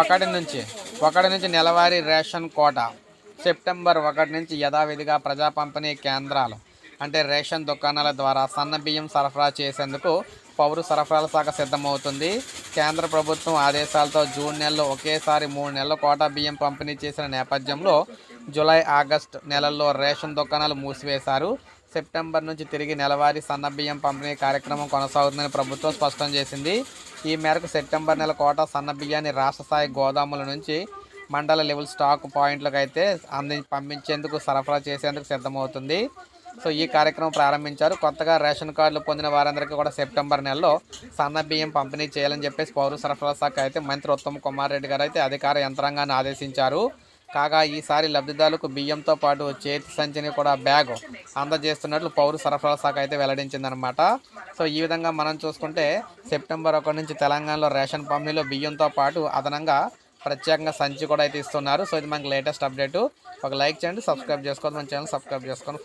ఒకటి నుంచి ఒకటి నుంచి నెలవారీ రేషన్ కోట. సెప్టెంబర్ ఒకటి నుంచి యథావిధిగా ప్రజా పంపిణీ కేంద్రాలు అంటే రేషన్ దుకాణాల ద్వారా సన్న బియ్యం సరఫరా చేసేందుకు పౌరు సరఫరాల శాఖ సిద్ధమవుతుంది. కేంద్ర ప్రభుత్వం ఆదేశాలతో జూన్ నెలలో ఒకేసారి మూడు నెలల కోటా బియ్యం పంపిణీ చేసిన నేపథ్యంలో జూలై ఆగస్టు నెలల్లో రేషన్ దుకాణాలు మూసివేశారు. సెప్టెంబర్ నుంచి తిరిగి నెలవారీ సన్న బియ్యం పంపిణీ కార్యక్రమం కొనసాగుతుందని ప్రభుత్వం స్పష్టం చేసింది. ఈ మేరకు సెప్టెంబర్ నెల కోటా సన్న బియ్యాన్ని రాష్ట్ర స్థాయి గోదాముల నుంచి మండల లెవెల్ స్టాక్ పాయింట్లకు అయితే అంది పంపించేందుకు సరఫరా చేసేందుకు సిద్ధమవుతుంది. సో ఈ కార్యక్రమం ప్రారంభించారు. కొత్తగా రేషన్ కార్డులు పొందిన వారందరికీ కూడా సెప్టెంబర్ నెలలో సన్న బియ్యం పంపిణీ చేయాలని చెప్పేసి పౌర సరఫరా శాఖ అయితే మంత్రి ఉత్తమ్ కుమార్ రెడ్డి గారు అయితే అధికార యంత్రాంగాన్ని ఆదేశించారు. కాగా ఈసారి లబ్ధిదారులకు బియ్యంతో పాటు చేతి సంచిని కూడా బ్యాగ్ అందజేస్తున్నట్లు పౌర సరఫరా శాఖ అయితే వెల్లడించిందనమాట సో ఈ విధంగా మనం చూసుకుంటే సెప్టెంబర్ ఒకటి నుంచి తెలంగాణలో రేషన్ పంపిణీలో బియ్యంతో పాటు అదనంగా ప్రత్యేకంగా సంచి కూడా అయితే ఇస్తున్నారు. సో ఇది మనకి లేటెస్ట్ అప్డేట్. ఒక లైక్ చేయండి సబ్స్క్రైబ్ చేసుకోండి మన ఛానల్ సబ్స్క్రైబ్ చేసుకోండి.